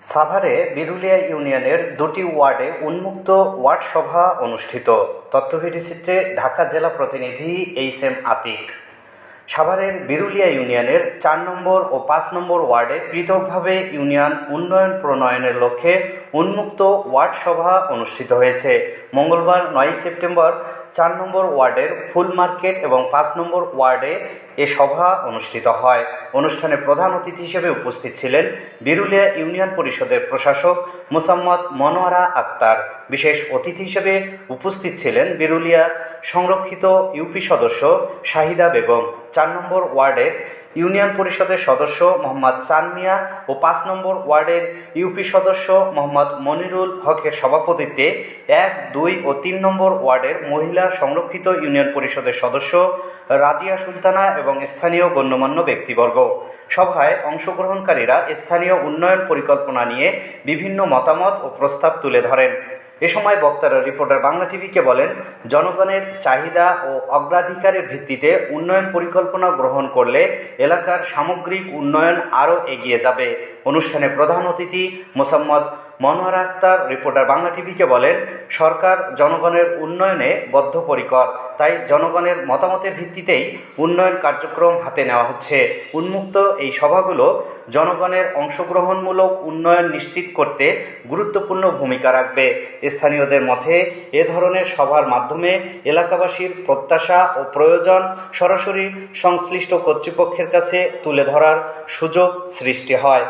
সাভারে বিরুলিয়া ইউনিয়নের দুটি ওয়ার্ডে উন্মুক্ত ওয়ার্ড সভা অনুষ্ঠিত। তথ্যভিডিচিত্রে ঢাকা জেলা প্রতিনিধি এইচ এম আতিক। সাভারের বিরুলিয়া ইউনিয়নের চার নম্বর ও পাঁচ নম্বর ওয়ার্ডে পৃথকভাবে ইউনিয়ন উন্নয়ন প্রণয়নের লক্ষ্যে উন্মুক্ত ওয়ার্ড সভা অনুষ্ঠিত হয়েছে। মঙ্গলবার নয় সেপ্টেম্বর চার নম্বর ওয়ার্ডের ফুল মার্কেট এবং পাঁচ নম্বর ওয়ার্ডে এ সভা অনুষ্ঠিত হয়। অনুষ্ঠানে প্রধান অতিথি হিসেবে উপস্থিত ছিলেন বিরুলিয়া ইউনিয়ন পরিষদের প্রশাসক মোসাম্মদ মনোয়ারা আক্তার। বিশেষ অতিথি হিসেবে উপস্থিত ছিলেন বিরুলিয়া সংরক্ষিত ইউপি সদস্য শাহিদা বেগম। চার নম্বর ওয়ার্ডের ইউনিয়ন পরিষদের সদস্য মোহাম্মদ চান মিয়া ও পাঁচ নম্বর ওয়ার্ডের ইউপি সদস্য মোহাম্মদ মনিরুল হকের সভাপতিত্বে এক, দুই ও তিন নম্বর ওয়ার্ডের মহিলা সংরক্ষিত ইউনিয়ন পরিষদের সদস্য রাজিয়া সুলতানা এবং স্থানীয় গণ্যমান্য ব্যক্তিবর্গ। সভায় অংশগ্রহণকারীরা স্থানীয় উন্নয়ন পরিকল্পনা নিয়ে বিভিন্ন মতামত ও প্রস্তাব তুলে ধরেন। এ সময় বক্তারা রিপোর্টার বাংলা টিভিকে বলেন, জনগণের চাহিদা ও অগ্রাধিকারের ভিত্তিতে উন্নয়ন পরিকল্পনা গ্রহণ করলে এলাকার সামগ্রিক উন্নয়ন আরও এগিয়ে যাবে। অনুষ্ঠানে প্রধান অতিথি মোসাম্মদ মনোয়ার আক্তার রিপোর্টার বাংলা টিভিকে বলেন, সরকার জনগণের উন্নয়নে বদ্ধপরিকর। তাই জনগণের মতামতের ভিত্তিতেই উন্নয়ন কার্যক্রম হাতে নেওয়া হচ্ছে। উন্মুক্ত এই সভাগুলো জনগণের অংশগ্রহণমূলক উন্নয়ন নিশ্চিত করতে গুরুত্বপূর্ণ ভূমিকা রাখবে। স্থানীয়দের মধ্যে এ ধরনের সভার মাধ্যমে এলাকাবাসীর প্রত্যাশা ও প্রয়োজন সরাসরি সংশ্লিষ্ট কর্তৃপক্ষের কাছে তুলে ধরার সুযোগ সৃষ্টি হয়।